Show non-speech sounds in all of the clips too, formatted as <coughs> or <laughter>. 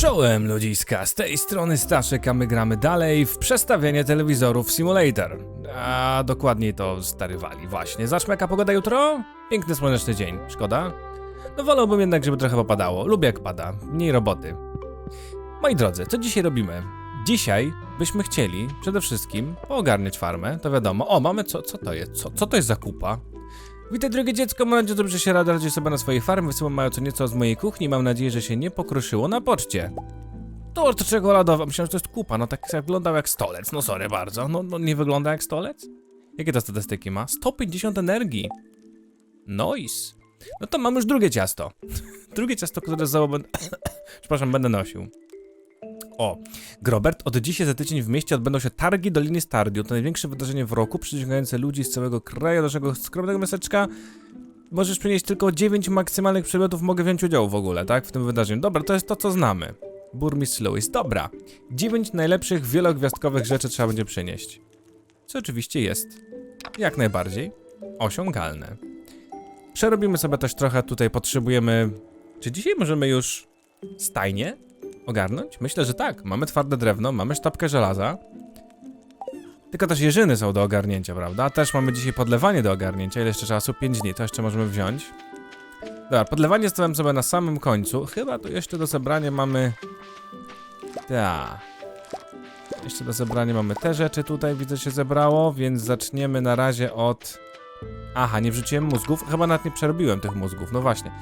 Czołem ludziska, z tej strony Staszek, a my gramy dalej w przestawienie telewizorów Simulator. A dokładniej to starywali, właśnie. Zacznę jaka pogoda jutro? Piękny słoneczny dzień, szkoda? No wolałbym jednak, żeby trochę popadało. Lubię jak pada, mniej roboty. Moi drodzy, co dzisiaj robimy? Dzisiaj byśmy chcieli przede wszystkim poogarniać farmę, to wiadomo. O, mamy co, co to jest? Co, co to jest za kupa? Witaj drogie dziecko, mam nadzieję, że dobrze się rada radzi sobie na swojej farmie. Wysyłam mają co nieco z mojej kuchni. Mam nadzieję, że się nie pokruszyło na poczcie. Tort czekoladowa. Myślałem, że to jest kupa. No tak wyglądał jak stolec. No sorry bardzo. No, no nie wygląda jak stolec? Jakie to statystyki ma? 150 energii. Nice. No to mam już drugie ciasto. <laughs> drugie ciasto, które za będę... <coughs> Przepraszam, będę nosił. O, Grobert, od dzisiaj za tydzień w mieście odbędą się targi Doliny Stardiu. To największe wydarzenie w roku, przyciągające ludzi z całego kraju do naszego skromnego miasteczka. Możesz przynieść tylko 9 maksymalnych przedmiotów, mogę wziąć udział w ogóle, tak? W tym wydarzeniu. Dobra, to jest to, co znamy. Burmistrz Lewis. Dobra. 9 najlepszych wielogwiazdkowych rzeczy trzeba będzie przynieść. Co oczywiście jest jak najbardziej osiągalne. Przerobimy sobie też trochę tutaj, potrzebujemy... Czy dzisiaj możemy już stajnie ogarnąć? Myślę, że tak. Mamy twarde drewno, mamy sztabkę żelaza. Tylko też jeżyny są do ogarnięcia, prawda? Też mamy dzisiaj podlewanie do ogarnięcia. Ile jeszcze czasu? 5 dni, to jeszcze możemy wziąć. Dobra, podlewanie stawiam sobie na samym końcu. Chyba tu jeszcze do zebrania mamy... Ta. Jeszcze do zebrania mamy te rzeczy tutaj, widzę, się zebrało, więc zaczniemy na razie od... Aha, nie wrzuciłem mózgów. Chyba nawet nie przerobiłem tych mózgów, no właśnie.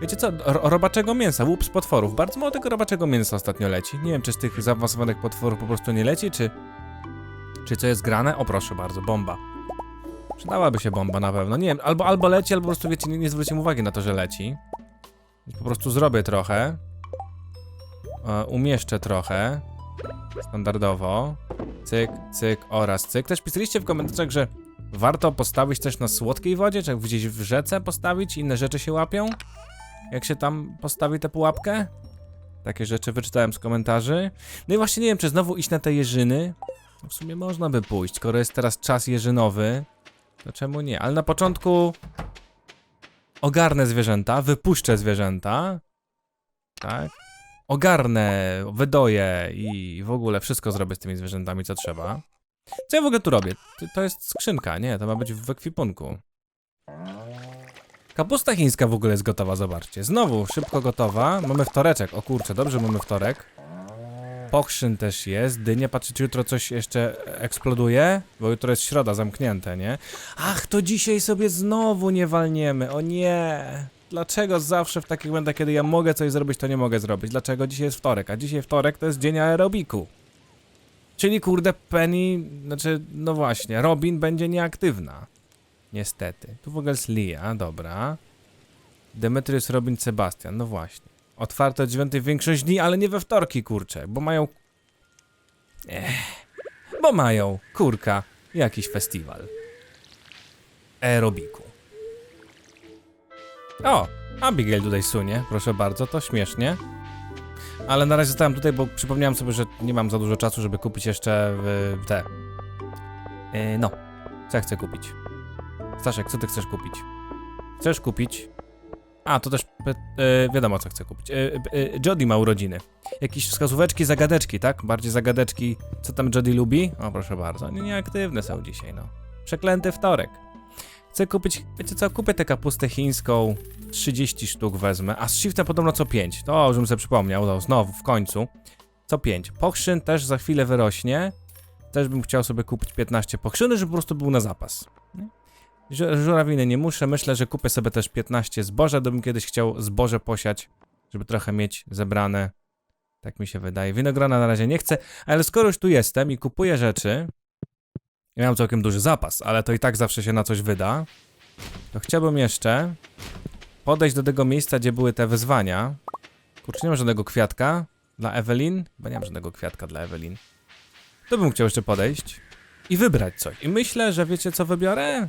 Wiecie co, ro robaczego mięsa, łup z potworów. Bardzo mało tego robaczego mięsa ostatnio leci. Nie wiem, czy z tych zaawansowanych potworów po prostu nie leci, czy... Czy co jest grane? O proszę bardzo, bomba. Przydałaby się bomba na pewno. Nie wiem, albo, albo leci, albo po prostu wiecie, nie, nie zwróciłem uwagi na to, że leci. Po prostu zrobię trochę. E, umieszczę trochę. Standardowo. Cyk, cyk oraz cyk. Też pisaliście w komentarzach, że warto postawić też na słodkiej wodzie, czy gdzieś w rzece postawić, inne rzeczy się łapią. Jak się tam postawi tę pułapkę? Takie rzeczy wyczytałem z komentarzy. No i właśnie nie wiem, czy znowu iść na te jeżyny. No w sumie można by pójść, skoro jest teraz czas jeżynowy. To czemu nie? Ale na początku ogarnę zwierzęta, wypuszczę zwierzęta. Tak. Ogarnę, wydoję i w ogóle wszystko zrobię z tymi zwierzętami, co trzeba. Co ja w ogóle tu robię? To jest skrzynka, nie? To ma być w ekwipunku. Kapusta chińska w ogóle jest gotowa, zobaczcie. Znowu, szybko gotowa. Mamy wtoreczek. O kurczę, dobrze mamy wtorek. Pokrzyn też jest. Dynia, patrzcie, czy jutro coś jeszcze eksploduje? Bo jutro jest środa, zamknięte, nie? Ach, to dzisiaj sobie znowu nie walniemy. O nie! Dlaczego zawsze w takich momentach, kiedy ja mogę coś zrobić, to nie mogę zrobić? Dlaczego dzisiaj jest wtorek? A dzisiaj wtorek to jest dzień aerobiku. Czyli kurde, Penny, znaczy, no właśnie, Robin będzie nieaktywna. Niestety. Tu w ogóle jest Lia, dobra. Demetrius, Robin, Sebastian, no właśnie. Otwarte o dziewiątej większość dni, ale nie we wtorki, kurczę, bo mają... Ech, bo mają, kurka, jakiś festiwal. Aerobiku. O, Abigail tutaj sunie, proszę bardzo, to śmiesznie. Ale na razie zostałem tutaj, bo przypomniałem sobie, że nie mam za dużo czasu, żeby kupić jeszcze w, te... Yy, no, co ja chcę kupić? Staszek, co ty chcesz kupić? Chcesz kupić? A, to też e, wiadomo, co chcę kupić. E, e, Jody ma urodziny. Jakieś wskazóweczki, zagadeczki, tak? Bardziej zagadeczki. Co tam Jody lubi? O, proszę bardzo. Nie, nieaktywne są dzisiaj, no. Przeklęty wtorek. Chcę kupić, wiecie co, kupię tę kapustę chińską. 30 sztuk wezmę, a z shiftem podobno co 5. To już bym sobie przypomniał, no, znowu, w końcu. Co 5. Pokrzyn też za chwilę wyrośnie. Też bym chciał sobie kupić 15 pokrzyny, żeby po prostu był na zapas. Żu- Żurawiny nie muszę, myślę, że kupię sobie też 15 zboża, gdybym kiedyś chciał zboże posiać, żeby trochę mieć zebrane. Tak mi się wydaje. Winogrona na razie nie chcę, ale skoro już tu jestem i kupuję rzeczy, ja mam całkiem duży zapas, ale to i tak zawsze się na coś wyda, to chciałbym jeszcze podejść do tego miejsca, gdzie były te wyzwania. Kurczę, nie ma żadnego kwiatka dla Evelyn? Bo nie mam żadnego kwiatka dla Evelyn. To bym chciał jeszcze podejść i wybrać coś. I myślę, że wiecie co wybiorę?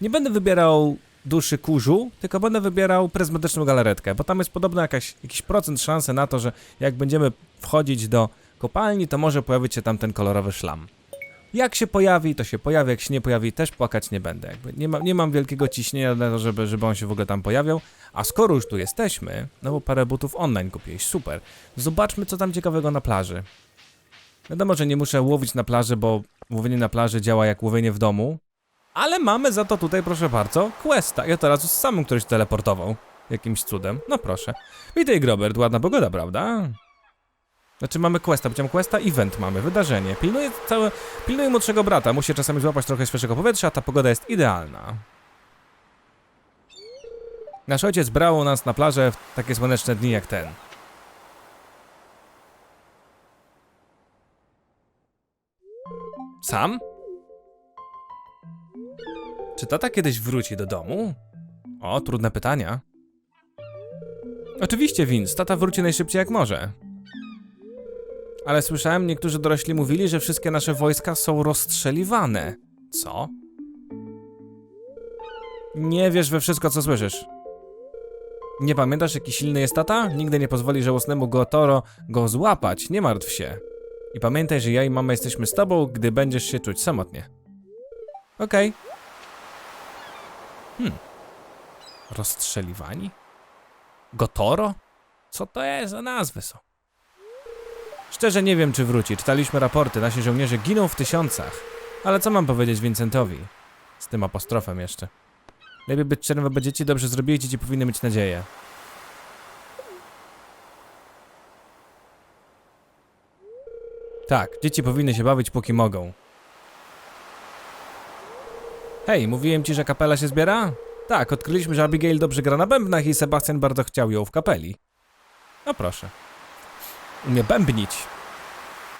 Nie będę wybierał duszy kurzu, tylko będę wybierał pryzmatyczną galaretkę, bo tam jest podobno jakaś, jakiś procent szansy na to, że jak będziemy wchodzić do kopalni, to może pojawić się tam ten kolorowy szlam. Jak się pojawi, to się pojawi, jak się nie pojawi, też płakać nie będę. Jakby nie, ma, nie mam wielkiego ciśnienia na to, żeby, żeby on się w ogóle tam pojawiał. A skoro już tu jesteśmy, no bo parę butów online kupiłeś, super. Zobaczmy, co tam ciekawego na plaży. Wiadomo, że nie muszę łowić na plaży, bo łowienie na plaży działa jak łowienie w domu. Ale mamy za to tutaj, proszę bardzo, questa. Ja teraz z samym ktoś teleportował. Jakimś cudem. No proszę. Witaj, Grobert. Ładna pogoda, prawda? Znaczy mamy questa, powiedziałem questa, event mamy, wydarzenie. Pilnuję całe, pilnuję młodszego brata, musi czasami złapać trochę świeżego powietrza, ta pogoda jest idealna. Nasz ojciec brał nas na plażę w takie słoneczne dni jak ten. Sam? Czy tata kiedyś wróci do domu? O, trudne pytania. Oczywiście, Vince, tata wróci najszybciej jak może. Ale słyszałem, niektórzy dorośli mówili, że wszystkie nasze wojska są rozstrzeliwane. Co? Nie wiesz we wszystko, co słyszysz. Nie pamiętasz, jaki silny jest tata? Nigdy nie pozwoli żałosnemu Gotoro go złapać, nie martw się. I pamiętaj, że ja i mama jesteśmy z tobą, gdy będziesz się czuć samotnie. Okej. Hmm. Rozstrzeliwani? Gotoro? Co to jest za nazwy są? Szczerze nie wiem, czy wróci. Czytaliśmy raporty, nasi żołnierze giną w tysiącach. Ale co mam powiedzieć Vincentowi? Z tym apostrofem jeszcze. Lepiej być szczerym wobec dzieci, dobrze zrobili, dzieci powinny mieć nadzieję. Tak, dzieci powinny się bawić póki mogą. Hej, mówiłem ci, że kapela się zbiera? Tak, odkryliśmy, że Abigail dobrze gra na bębnach i Sebastian bardzo chciał ją w kapeli. No proszę. Umie bębnić.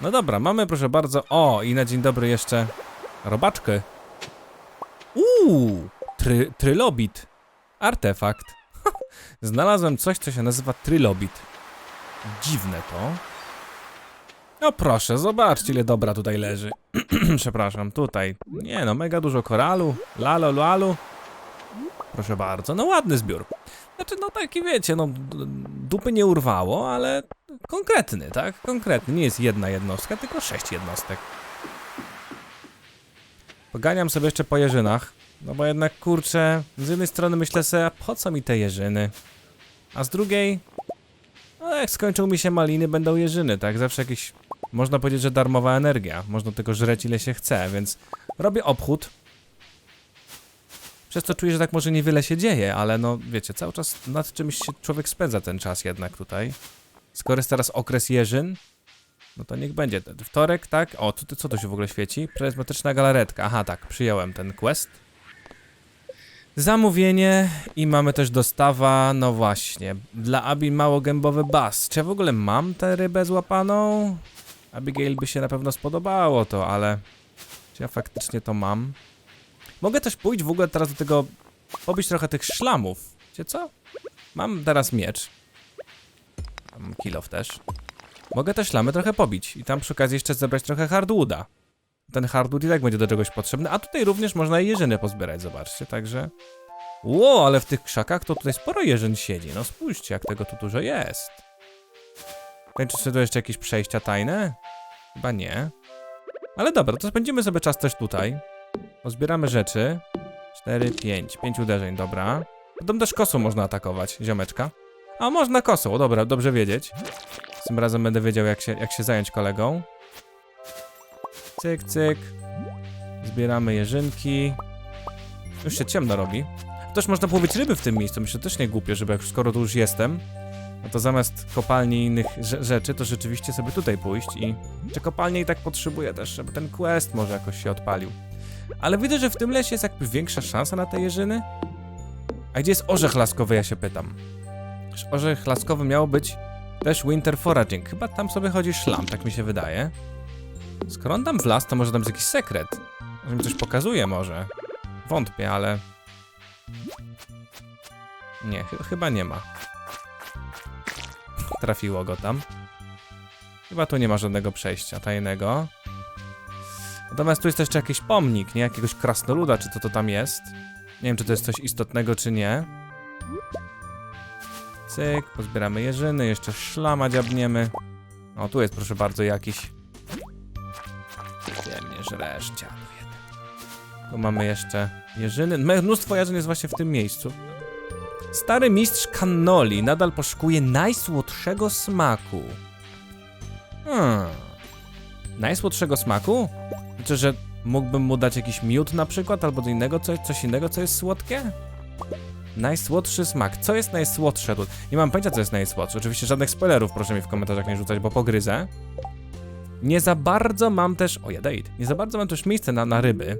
No dobra, mamy proszę bardzo. O, i na dzień dobry jeszcze robaczkę. Uuu, try, trylobit. Artefakt. <laughs> Znalazłem coś, co się nazywa trylobit. Dziwne to. No proszę, zobaczcie ile dobra tutaj leży. <clears throat> Przepraszam, tutaj. Nie no, mega dużo koralu. Lalo, lalu. Proszę bardzo, no ładny zbiór. Znaczy, no taki wiecie, no dupy nie urwało, ale konkretny, tak? Konkretny. Nie jest jedna jednostka, tylko sześć jednostek. Poganiam sobie jeszcze po jeżynach. No bo jednak kurczę, z jednej strony myślę sobie, po co mi te jeżyny? A z drugiej, no jak skończą mi się maliny, będą jeżyny, tak? Zawsze jakieś, można powiedzieć, że darmowa energia. Można tylko żreć ile się chce, więc robię obchód. Przez to czuję, że tak może niewiele się dzieje, ale no wiecie, cały czas nad czymś się człowiek spędza ten czas jednak tutaj. Skoro jest teraz okres jeżyn, no to niech będzie. Wtorek, tak? O, tu, co to się w ogóle świeci? Pryzmatyczna galaretka. Aha, tak, przyjąłem ten quest. Zamówienie i mamy też dostawa, no właśnie, dla Abi małogębowy bas. Czy ja w ogóle mam tę rybę złapaną? Abigail by się na pewno spodobało to, ale czy ja faktycznie to mam? Mogę też pójść w ogóle teraz do tego, pobić trochę tych szlamów. Wiecie co? Mam teraz miecz. Mam kilof też. Mogę te szlamy trochę pobić i tam przy okazji jeszcze zebrać trochę hardwooda. Ten hardwood i tak będzie do czegoś potrzebny, a tutaj również można jeżyny pozbierać, zobaczcie, także... Ło, ale w tych krzakach to tutaj sporo jeżyn siedzi, no spójrzcie jak tego tu dużo jest. Wiem, czy tu jeszcze jakieś przejścia tajne? Chyba nie. Ale dobra, to spędzimy sobie czas też tutaj. Pozbieramy rzeczy. 4, 5. 5 uderzeń, dobra. Potem też kosą można atakować, ziomeczka. A można kosą, dobra, dobrze wiedzieć. Tym razem będę wiedział, jak się, jak się zająć kolegą. Cyk, cyk. Zbieramy jeżynki. Już się ciemno robi. Też można połowić ryby w tym miejscu. Myślę, też nie głupio, żeby skoro tu już jestem, no to zamiast kopalni i innych rze- rzeczy, to rzeczywiście sobie tutaj pójść i... Czy kopalnie i tak potrzebuję też, żeby ten quest może jakoś się odpalił. Ale widzę, że w tym lesie jest jakby większa szansa na te jeżyny. A gdzie jest orzech laskowy, ja się pytam. Orzech laskowy miało być też winter foraging. Chyba tam sobie chodzi szlam, tak mi się wydaje. Skoro on tam wlazł, to może tam jest jakiś sekret. Może mi coś pokazuje może. Wątpię, ale... Nie, ch chyba nie ma. Trafiło go tam. Chyba tu nie ma żadnego przejścia tajnego. Natomiast tu jest jeszcze jakiś pomnik, nie? Jakiegoś krasnoluda, czy co to tam jest. Nie wiem, czy to jest coś istotnego, czy nie. Cyk, pozbieramy jeżyny, jeszcze szlama dziabniemy. O, tu jest proszę bardzo jakiś... Ziemnie, żresz, dziadu. Tu mamy jeszcze jeżyny. Mnóstwo jarzyn jest właśnie w tym miejscu. Stary mistrz cannoli nadal poszukuje najsłodszego smaku. Hmm. Najsłodszego smaku? Znaczy, że mógłbym mu dać jakiś miód na przykład, albo do innego, coś, coś innego, co jest słodkie? Najsłodszy smak. Co jest najsłodsze? Nie mam pojęcia, co jest najsłodsze. Oczywiście żadnych spoilerów proszę mi w komentarzach nie rzucać, bo pogryzę. Nie za bardzo mam też... O, jadeit. Nie za bardzo mam też miejsce na, na ryby.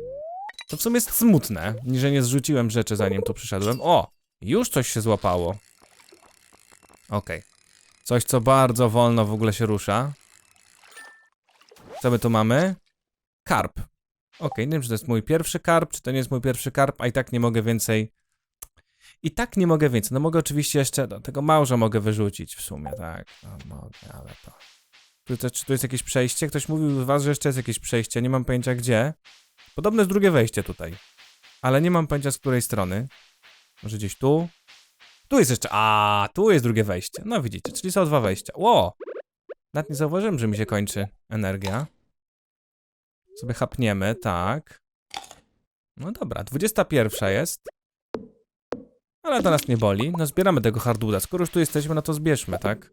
To w sumie jest smutne, że nie zrzuciłem rzeczy zanim tu przyszedłem. O! Już coś się złapało. Okej. Coś, co bardzo wolno w ogóle się rusza. Co my tu mamy? Karp. Okej, nie wiem, czy to jest mój pierwszy karp, czy to nie jest mój pierwszy karp, a i tak nie mogę więcej... I tak nie mogę więcej. No mogę oczywiście jeszcze... No, tego małża mogę wyrzucić w sumie, tak. No, mogę, ale to... Tu, to, czy tu jest jakieś przejście? Ktoś mówił z was, że jeszcze jest jakieś przejście, nie mam pojęcia gdzie. Podobne jest drugie wejście tutaj. Ale nie mam pojęcia z której strony. Może gdzieś tu? Tu jest jeszcze... A, tu jest drugie wejście. No widzicie, czyli są dwa wejścia. Ło! Nawet nie zauważyłem, że mi się kończy energia. Sobie chapniemy, tak. No dobra, 21 jest. Ale to nas nie boli. No zbieramy tego hardwooda. Skoro już tu jesteśmy, no to zbierzmy, tak?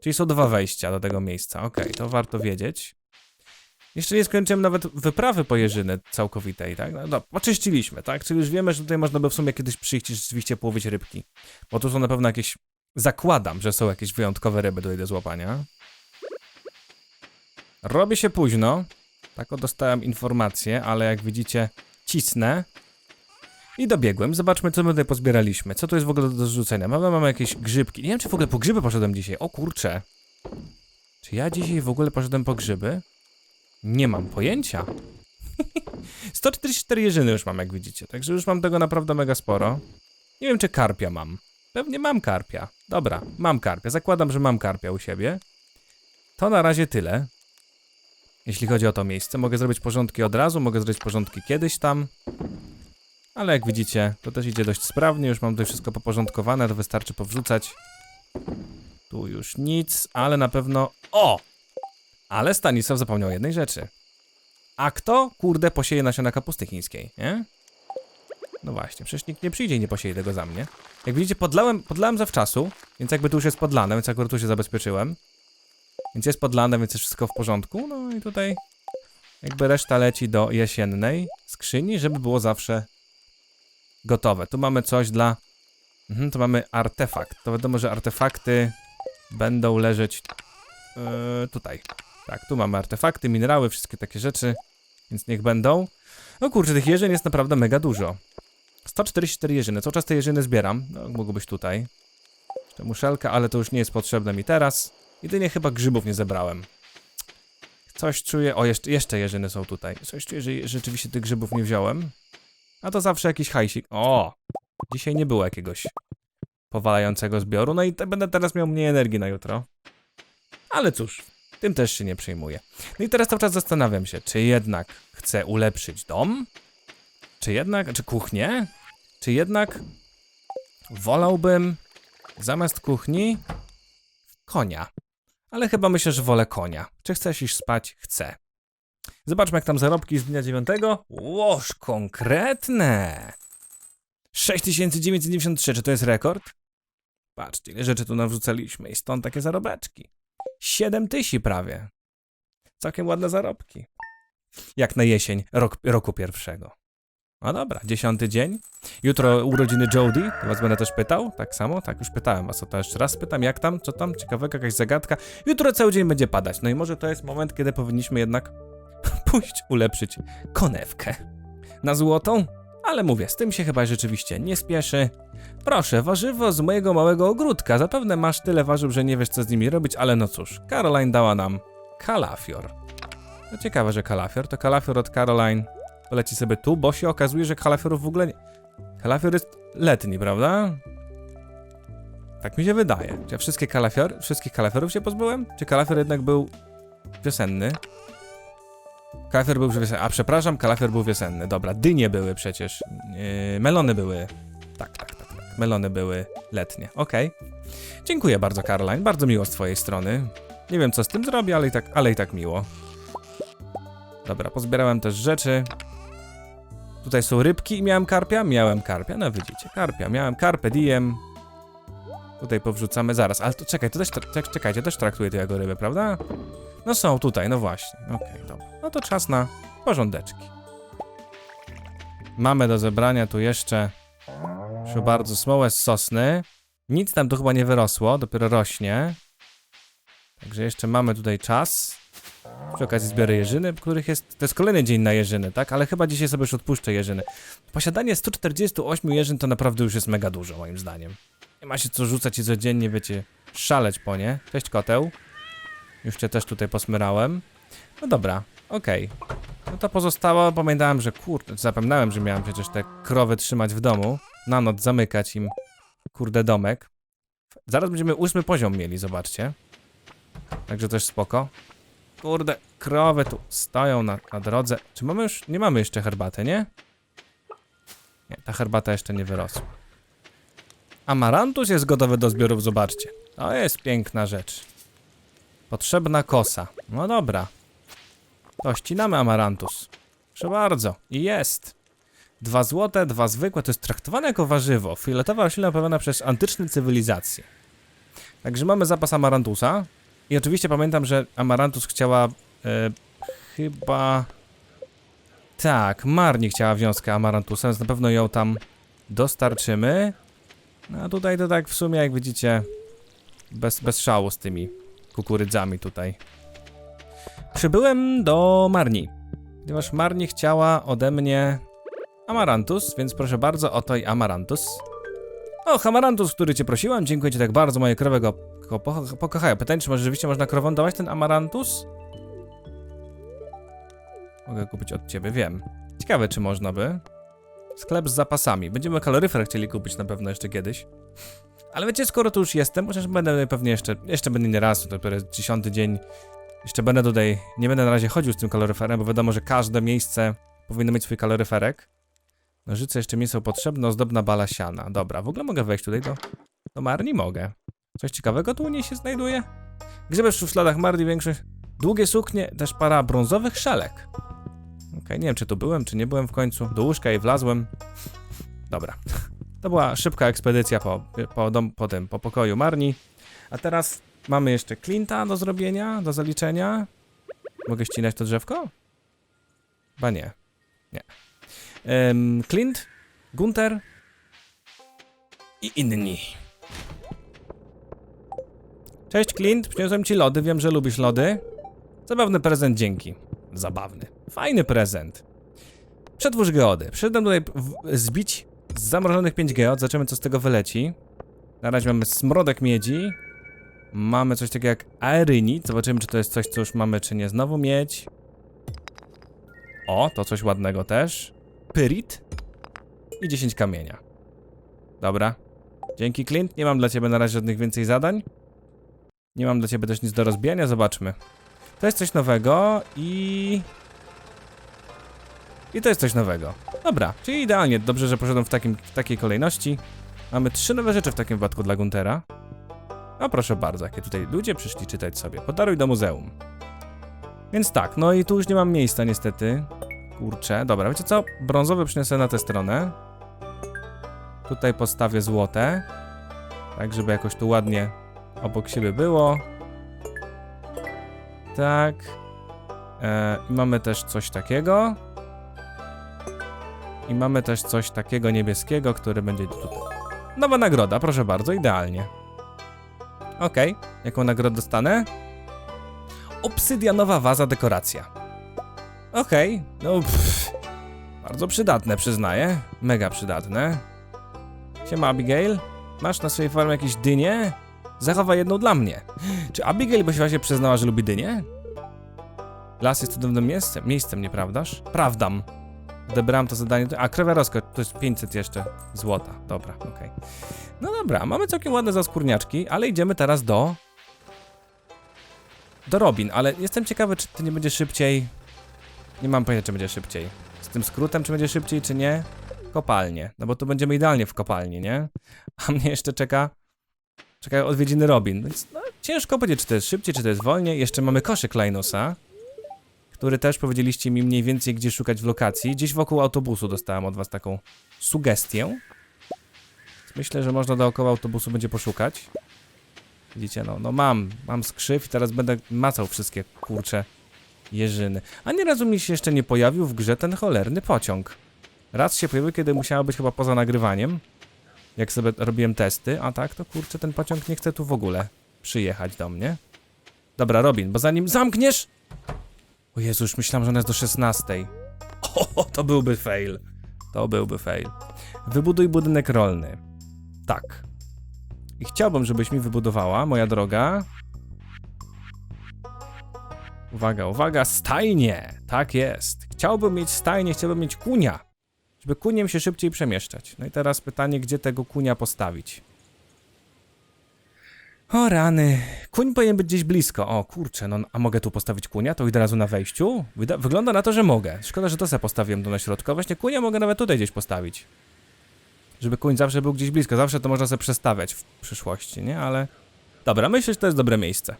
Czyli są dwa wejścia do tego miejsca. Okej, to warto wiedzieć. Jeszcze nie skończyłem nawet wyprawy po jeżyny całkowitej, tak? No, no, oczyściliśmy, tak? Czyli już wiemy, że tutaj można by w sumie kiedyś przyjść i rzeczywiście połowić rybki. Bo tu są na pewno jakieś... Zakładam, że są jakieś wyjątkowe ryby tutaj do złapania. Robi się późno. Taką dostałem informację, ale jak widzicie, cisnę. I dobiegłem. Zobaczmy, co my tutaj pozbieraliśmy. Co tu jest w ogóle do zrzucenia? Mamy, mamy jakieś grzybki. Nie wiem, czy w ogóle po grzyby poszedłem dzisiaj. O kurcze. Czy ja dzisiaj w ogóle poszedłem po grzyby? Nie mam pojęcia. <laughs> 144 jeżyny już mam, jak widzicie. Także już mam tego naprawdę mega sporo. Nie wiem, czy karpia mam. Pewnie mam karpia. Dobra, mam karpia. Zakładam, że mam karpia u siebie. To na razie tyle. Jeśli chodzi o to miejsce. Mogę zrobić porządki od razu, mogę zrobić porządki kiedyś tam. Ale jak widzicie, to też idzie dość sprawnie. Już mam tutaj wszystko poporządkowane, to wystarczy powrzucać. Tu już nic, ale na pewno... O! Ale Stanisław zapomniał jednej rzeczy. A kto, kurde, posieje nasiona kapusty chińskiej, nie? No właśnie, przecież nikt nie przyjdzie i nie posieje tego za mnie. Jak widzicie, podlałem, podlałem zawczasu, więc jakby tu już jest podlane, więc akurat tu się zabezpieczyłem. Więc jest podlane, więc jest wszystko w porządku. No i tutaj jakby reszta leci do jesiennej skrzyni, żeby było zawsze gotowe. Tu mamy coś dla... Mhm, tu mamy artefakt. To wiadomo, że artefakty będą leżeć yy, tutaj. Tak, tu mamy artefakty, minerały, wszystkie takie rzeczy, więc niech będą. No kurczę, tych jeżyn jest naprawdę mega dużo. 144 jeżyny, cały czas te jeżyny zbieram. No, być tutaj. Jeszcze muszelka, ale to już nie jest potrzebne mi teraz. Jedynie chyba grzybów nie zebrałem. Coś czuję... O, jeszcze, jeszcze jeżyny są tutaj. Coś czuję, że rzeczywiście tych grzybów nie wziąłem. A to zawsze jakiś hajsik. O! Dzisiaj nie było jakiegoś powalającego zbioru. No i te, będę teraz miał mniej energii na jutro. Ale cóż, tym też się nie przejmuję. No i teraz cały czas zastanawiam się, czy jednak chcę ulepszyć dom? Czy jednak, czy kuchnię? Czy jednak wolałbym zamiast kuchni konia? Ale chyba myślę, że wolę konia. Czy chcesz iść spać? Chcę. Zobaczmy, jak tam zarobki z dnia 9. Łoż, konkretne! 6993, czy to jest rekord? Patrzcie, ile rzeczy tu nawrzucaliśmy i stąd takie zarobeczki. 7 tysięcy prawie. Całkiem ładne zarobki. Jak na jesień rok, roku pierwszego. No dobra, dziesiąty dzień. Jutro urodziny Jody, to was będę też pytał, tak samo, tak już pytałem was o to jeszcze raz, pytam jak tam, co tam, ciekawego, jakaś zagadka. Jutro cały dzień będzie padać, no i może to jest moment, kiedy powinniśmy jednak <laughs> pójść ulepszyć konewkę. Na złotą? Ale mówię, z tym się chyba rzeczywiście nie spieszy. Proszę, warzywo z mojego małego ogródka. Zapewne masz tyle warzyw, że nie wiesz co z nimi robić, ale no cóż, Caroline dała nam kalafior. No ciekawe, że kalafior. To kalafior od Caroline poleci sobie tu, bo się okazuje, że kalafiorów w ogóle nie... Kalafior jest letni, prawda? Tak mi się wydaje. Czy ja wszystkie kalafior... wszystkich kalafiorów się pozbyłem? Czy kalafior jednak był wiosenny? Kalafior był wiosenny. A przepraszam, kalafior był wiosenny. Dobra, dynie były przecież. Yy, melony były. Tak, tak, tak, tak. Melony były letnie. Okej. Dziękuję bardzo, Caroline. Bardzo miło z twojej strony. Nie wiem, co z tym zrobię, ale i tak, ale i tak miło. Dobra, pozbierałem też rzeczy. Tutaj są rybki i miałem karpia? Miałem karpia, no widzicie, karpia. Miałem karpę diem. Tutaj powrzucamy zaraz, ale to czekaj, to też, czek- czekajcie, też traktuję to jako rybę, prawda? No są tutaj, no właśnie. Okej, dobra. No to czas na porządeczki. Mamy do zebrania tu jeszcze, proszę bardzo, smołę z sosny. Nic tam tu chyba nie wyrosło, dopiero rośnie. Także jeszcze mamy tutaj czas. Przy okazji zbiorę jeżyny, których jest. To jest kolejny dzień na jeżyny, tak? Ale chyba dzisiaj sobie już odpuszczę jeżyny. Posiadanie 148 jeżyn to naprawdę już jest mega dużo, moim zdaniem. Nie ma się co rzucać i codziennie, wiecie, szaleć po nie. Cześć koteł. Już cię też tutaj posmyrałem. No dobra, okej. No to pozostało, pamiętałem, że kurde, zapomniałem, że miałem przecież te krowy trzymać w domu. Na noc zamykać im, kurde, domek. Zaraz będziemy ósmy poziom mieli, zobaczcie. Także też spoko. Kurde, krowy tu stoją na, na drodze. Czy mamy już, nie mamy jeszcze herbaty, nie? Nie, ta herbata jeszcze nie wyrosła. Amarantus jest gotowy do zbiorów, zobaczcie. To jest piękna rzecz. Potrzebna kosa. No dobra. To ścinamy amarantus. Proszę bardzo. I jest. Dwa złote, dwa zwykłe. To jest traktowane jako warzywo. Fioletowa roślina opowiadana przez antyczne cywilizacje. Także mamy zapas amarantusa. I oczywiście pamiętam, że amarantus chciała e, chyba... Tak, Marni chciała wiązkę amarantusa, więc na pewno ją tam dostarczymy. No a tutaj to tak w sumie, jak widzicie, bez, bez szału z tymi kukurydzami tutaj. Przybyłem do Marni, ponieważ Marni chciała ode mnie amarantus, więc proszę bardzo, oto i amarantus. O, amarantus, który cię prosiłam, dziękuję ci tak bardzo, moje krowy go, go po, pokochają. Pytanie, czy może rzeczywiście można krowom dawać ten amarantus? Mogę kupić od ciebie, wiem. Ciekawe, czy można by. Sklep z zapasami. Będziemy kaloryfer chcieli kupić na pewno jeszcze kiedyś. Ale wiecie, skoro tu już jestem, chociaż będę pewnie jeszcze, jeszcze będę nie raz, to dopiero jest dziesiąty dzień. Jeszcze będę tutaj, nie będę na razie chodził z tym kaloryferem, bo wiadomo, że każde miejsce powinno mieć swój kaloryferek. Nożyce jeszcze mi są potrzebne, ozdobna bala siana. Dobra, w ogóle mogę wejść tutaj do, do Marni? Mogę. Coś ciekawego tu u niej się znajduje? Grzebesz w szufladach Marni większość. Długie suknie, też para brązowych szalek. Okej, nie wiem czy tu byłem, czy nie byłem w końcu. Do łóżka i wlazłem. Dobra. To była szybka ekspedycja po, po, dom, po tym, po pokoju Marni. A teraz mamy jeszcze Clint'a do zrobienia, do zaliczenia. Mogę ścinać to drzewko? Chyba nie. Nie. Em, Clint, Gunter i inni. Cześć Clint, przyniosłem ci lody, wiem, że lubisz lody. Zabawny prezent, dzięki. Zabawny. Fajny prezent. Przetwórz geody. Przyszedłem tutaj zbić z zamrożonych 5 geod. Zobaczymy, co z tego wyleci. Na razie mamy smrodek miedzi. Mamy coś takiego jak aerynit. Zobaczymy, czy to jest coś, co już mamy, czy nie. Znowu miedź. O, to coś ładnego też. Pyrit. I 10 kamienia. Dobra. Dzięki, Clint. Nie mam dla ciebie na razie żadnych więcej zadań. Nie mam dla ciebie też nic do rozbijania. Zobaczmy. To jest coś nowego i... I to jest coś nowego. Dobra, czyli idealnie. Dobrze, że poszedłem w, takim, w takiej kolejności. Mamy trzy nowe rzeczy w takim wypadku dla Guntera. No proszę bardzo, jakie tutaj ludzie przyszli czytać sobie. Podaruj do muzeum. Więc tak, no i tu już nie mam miejsca niestety. Kurczę, dobra, wiecie co? Brązowy przyniosę na tę stronę. Tutaj postawię złote. Tak, żeby jakoś tu ładnie obok siebie było. Tak. E, mamy też coś takiego. I mamy też coś takiego niebieskiego, który będzie tutaj. Nowa nagroda, proszę bardzo, idealnie. Okej, jaką nagrodę dostanę? Obsydianowa waza dekoracja. Okej, no pff, bardzo przydatne, przyznaję. Mega przydatne. Siema Abigail, masz na swojej farmie jakieś dynie? Zachowaj jedną dla mnie. Czy Abigail by się przyznała, że lubi dynie? Las jest cudownym miejscem, miejscem, nieprawdaż? Prawdam. Odebrałem to zadanie. A, krewerosko, to jest 500 jeszcze złota. Dobra, okej. No dobra, mamy całkiem ładne zaskórniaczki, ale idziemy teraz do... Do Robin, ale jestem ciekawy, czy to nie będzie szybciej... Nie mam pojęcia, czy będzie szybciej. Z tym skrótem, czy będzie szybciej, czy nie? Kopalnie, no bo tu będziemy idealnie w kopalni, nie? A mnie jeszcze czeka... Czekają odwiedziny Robin, więc no, ciężko powiedzieć, czy to jest szybciej, czy to jest wolniej. Jeszcze mamy koszyk Linusa, który też powiedzieliście mi mniej więcej gdzie szukać w lokacji. Gdzieś wokół autobusu dostałem od was taką sugestię. Myślę, że można dookoła autobusu będzie poszukać. Widzicie, no, no mam, mam skrzyw i teraz będę macał wszystkie kurcze jeżyny. A nie razu mi się jeszcze nie pojawił w grze ten cholerny pociąg. Raz się pojawił, kiedy musiała być chyba poza nagrywaniem, jak sobie robiłem testy, a tak to kurczę, ten pociąg nie chce tu w ogóle przyjechać do mnie. Dobra, Robin, bo zanim zamkniesz... O Jezu, już myślałem, że ona jest do 16. <laughs> O, to byłby fail. To byłby fail. Wybuduj budynek rolny. Tak. I chciałbym, żebyś mi wybudowała, moja droga. Uwaga, uwaga, stajnie! Tak jest. Chciałbym mieć stajnie, chciałbym mieć kunia. Żeby kuniem się szybciej przemieszczać. No i teraz pytanie, gdzie tego kunia postawić? O rany. Kuń powinien być gdzieś blisko. O kurczę, no a mogę tu postawić kunia? To idę razu na wejściu? Wyda- wygląda na to, że mogę. Szkoda, że to sobie postawiłem tu na Właśnie kunia mogę nawet tutaj gdzieś postawić. Żeby kuń zawsze był gdzieś blisko. Zawsze to można sobie przestawiać w przyszłości, nie? Ale... Dobra, myślę, że to jest dobre miejsce.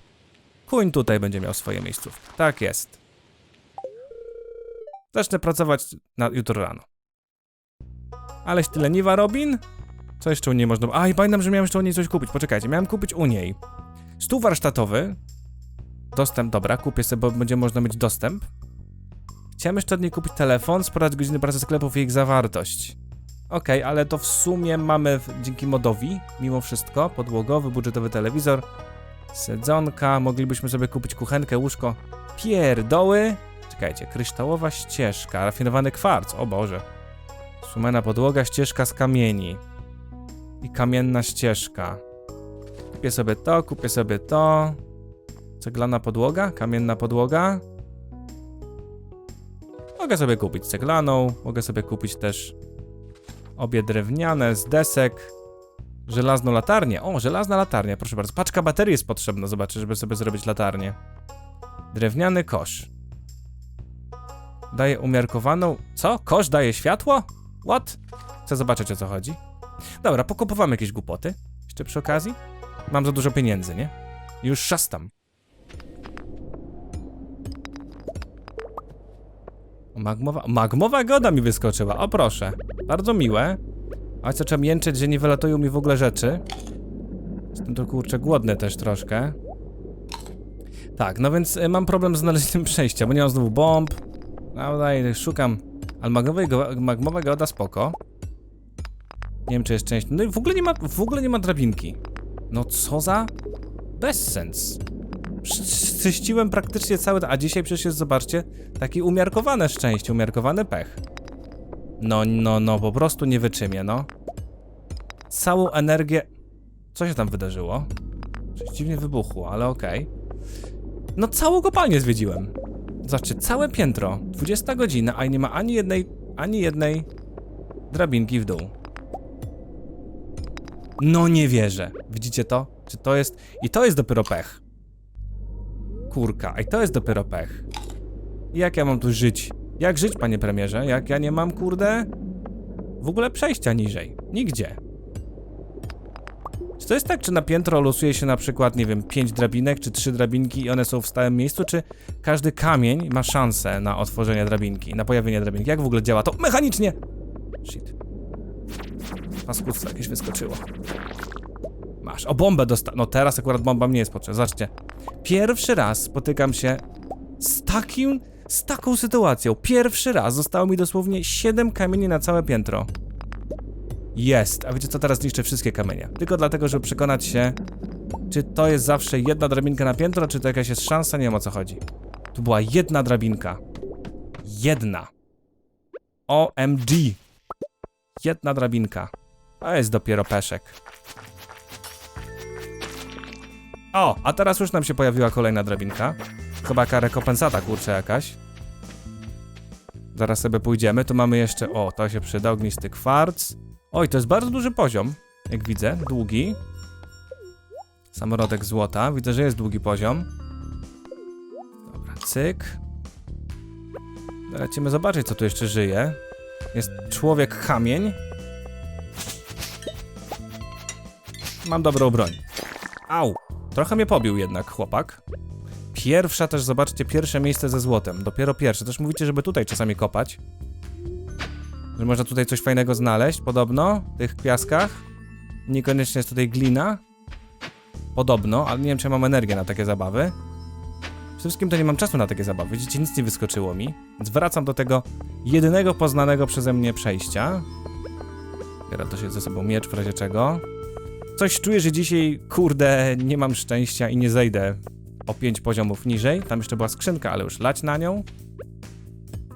Kuń tutaj będzie miał swoje miejscówki. Tak jest. Zacznę pracować na jutro rano. Aleś ty leniwa, Robin? Co jeszcze u niej można... A, i pamiętam, że miałem jeszcze u niej coś kupić. Poczekajcie, miałem kupić u niej stół warsztatowy. Dostęp, dobra, kupię sobie, bo będzie można mieć dostęp. Chciałem jeszcze od niej kupić telefon, sprawdzić godziny pracy sklepów i ich zawartość. Okej, ale to w sumie mamy dzięki modowi, mimo wszystko, podłogowy, budżetowy telewizor, sedzonka, moglibyśmy sobie kupić kuchenkę, łóżko, pierdoły. Czekajcie, kryształowa ścieżka, rafinowany kwarc, o Boże. Sumena podłoga, ścieżka z kamieni. I kamienna ścieżka. Kupię sobie to, kupię sobie to. Ceglana podłoga, kamienna podłoga. Mogę sobie kupić ceglaną, mogę sobie kupić też obie drewniane z desek. Żelazną latarnię. O, żelazna latarnia, proszę bardzo. Paczka baterii jest potrzebna, zobaczę, żeby sobie zrobić latarnię. Drewniany kosz. Daje umiarkowaną... Co? Kosz daje światło? What? Chcę zobaczyć o co chodzi. Dobra, pokupowałem jakieś głupoty. Jeszcze przy okazji. Mam za dużo pieniędzy, nie? Już szastam. Magmowa, magmowa goda mi wyskoczyła, o proszę. Bardzo miłe. A co trzeba mięczeć, że nie wylatują mi w ogóle rzeczy. Jestem to kurczę głodny też troszkę. Tak, no więc y, mam problem z znalezieniem <laughs> przejścia, bo nie mam znowu bomb. No daj, szukam. Ale magmowej go, magmowa goda spoko. Nie wiem, czy jest część. No i w ogóle nie ma, w ogóle nie ma drabinki. No co za bezsens. Czy- Czyściłem praktycznie cały, a dzisiaj przecież jest, zobaczcie, taki umiarkowane szczęście, umiarkowany pech. No, no, no, po prostu nie wyczymię, no. Całą energię... Co się tam wydarzyło? Coś dziwnie wybuchło, ale okej. No całą kopalnię zwiedziłem. Zobaczcie, całe piętro, 20 godzina, a nie ma ani jednej, ani jednej drabinki w dół. No nie wierzę. Widzicie to? Czy to jest... I to jest dopiero pech. Kurka, i to jest dopiero pech. Jak ja mam tu żyć? Jak żyć, panie premierze? Jak ja nie mam, kurde... W ogóle przejścia niżej. Nigdzie. Czy to jest tak, czy na piętro losuje się na przykład, nie wiem, pięć drabinek, czy trzy drabinki i one są w stałym miejscu, czy każdy kamień ma szansę na otworzenie drabinki, na pojawienie drabinki? Jak w ogóle działa to mechanicznie? Shit. Paskudstwo jakieś wyskoczyło. Masz. O, bombę dosta... No teraz akurat bomba mnie jest potrzebna. Zobaczcie. Pierwszy raz spotykam się z takim... Z taką sytuacją. Pierwszy raz zostało mi dosłownie 7 kamieni na całe piętro. Jest. A wiecie co? Teraz niszczę wszystkie kamienie. Tylko dlatego, żeby przekonać się, czy to jest zawsze jedna drabinka na piętro, czy to jakaś jest szansa. Nie wiem o co chodzi. Tu była jedna drabinka. Jedna. OMG. Jedna drabinka. To jest dopiero peszek. O, a teraz już nam się pojawiła kolejna drabinka. Chyba jaka rekompensata, kurczę, jakaś. Zaraz sobie pójdziemy. Tu mamy jeszcze... O, to się przyda. Ognisty kwarc. Oj, to jest bardzo duży poziom. Jak widzę. Długi. Samorodek złota. Widzę, że jest długi poziom. Dobra, cyk. Lecimy zobaczyć, co tu jeszcze żyje. Jest człowiek kamień. Mam dobrą broń. Au! Trochę mnie pobił jednak chłopak. Pierwsza też, zobaczcie, pierwsze miejsce ze złotem. Dopiero pierwsze. Też mówicie, żeby tutaj czasami kopać. Że można tutaj coś fajnego znaleźć, podobno, w tych piaskach. Niekoniecznie jest tutaj glina. Podobno, ale nie wiem, czy ja mam energię na takie zabawy. Przede wszystkim to nie mam czasu na takie zabawy. Widzicie, nic nie wyskoczyło mi. Więc wracam do tego jedynego poznanego przeze mnie przejścia. Biorę to się ze sobą miecz w razie czego. Coś czuję, że dzisiaj, kurde, nie mam szczęścia i nie zejdę o 5 poziomów niżej. Tam jeszcze była skrzynka, ale już lać na nią.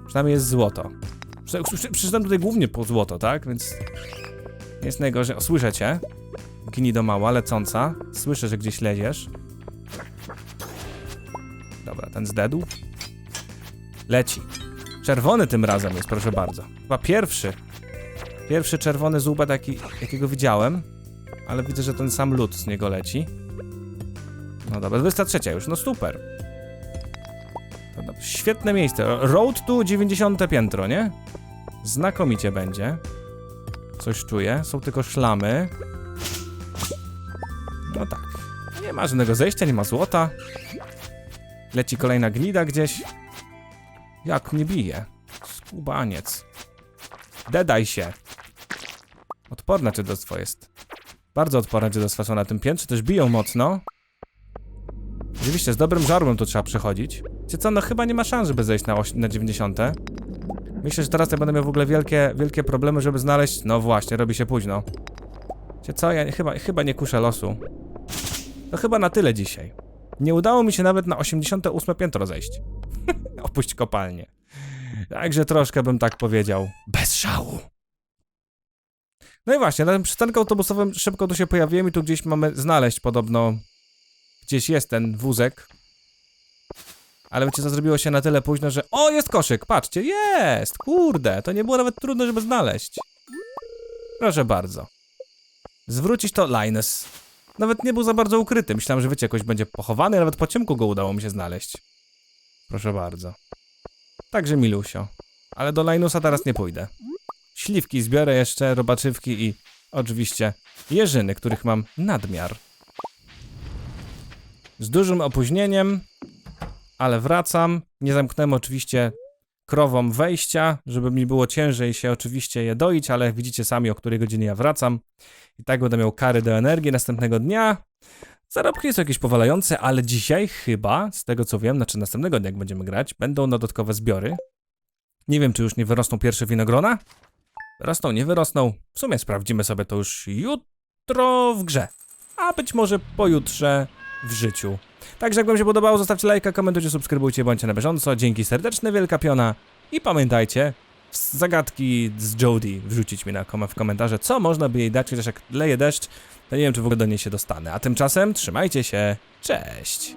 Przynajmniej jest złoto. Przyszedłem tutaj głównie po złoto, tak? Więc nie jest najgorzej. O, słyszę cię. Gnido mała, lecąca. Słyszę, że gdzieś leziesz. Dobra, ten zdedł. Leci. Czerwony tym razem jest, proszę bardzo. Chyba pierwszy. Pierwszy czerwony zubek, jaki, jakiego widziałem. Ale widzę, że ten sam lód z niego leci. No dobra, 23 już, no super. To świetne miejsce. Road to 90 piętro, nie? Znakomicie będzie. Coś czuję. Są tylko szlamy. No tak. Nie ma żadnego zejścia, nie ma złota. Leci kolejna gnida gdzieś. Jak mnie bije? Skubaniec. Dedaj się. Odporne dziadostwo jest. Bardzo odporne dziadostwa są na tym piętrze, też biją mocno. Oczywiście, z dobrym żarłem tu trzeba przychodzić. Wiecie co, no chyba nie ma szans, żeby zejść na, na 90. Myślę, że teraz ja będę miał w ogóle wielkie, wielkie problemy, żeby znaleźć... No właśnie, robi się późno. Wiecie co, ja nie- chyba, chyba nie kuszę losu. To chyba na tyle dzisiaj. Nie udało mi się nawet na 88 piętro zejść. <laughs> Opuść kopalnię. Także troszkę bym tak powiedział. Bez szału. No i właśnie, na tym przystanku autobusowym szybko tu się pojawiłem i tu gdzieś mamy znaleźć podobno... Gdzieś jest ten wózek. Ale wiecie co, zrobiło się na tyle późno, że... O, jest koszyk, patrzcie, jest! Kurde, to nie było nawet trudno, żeby znaleźć. Proszę bardzo. Zwrócić to Linus. Nawet nie był za bardzo ukryty. Myślałem, że wiecie, jakoś będzie pochowany, nawet po ciemku go udało mi się znaleźć. Proszę bardzo. Także milusio. Ale do Linusa teraz nie pójdę. Śliwki zbiorę jeszcze, robaczywki i oczywiście jeżyny, których mam nadmiar. Z dużym opóźnieniem, ale wracam. Nie zamknąłem oczywiście krowom wejścia, żeby mi było ciężej się oczywiście je doić, ale widzicie sami, o której godzinie ja wracam. I tak będę miał kary do energii następnego dnia. Zarobki są jakieś powalające, ale dzisiaj chyba, z tego co wiem, znaczy następnego dnia jak będziemy grać, będą dodatkowe zbiory. Nie wiem, czy już nie wyrosną pierwsze winogrona. Wyrosną, nie wyrosną. W sumie sprawdzimy sobie to już jutro w grze. A być może pojutrze w życiu. Także jak wam się podobało, zostawcie lajka, komentujcie, subskrybujcie, bądźcie na bieżąco. Dzięki serdeczne, wielka piona. I pamiętajcie, zagadki z Jodie wrzucić mi na kom- w komentarze, co można by jej dać, chociaż jak leje deszcz, to nie wiem, czy w ogóle do niej się dostanę. A tymczasem trzymajcie się, cześć!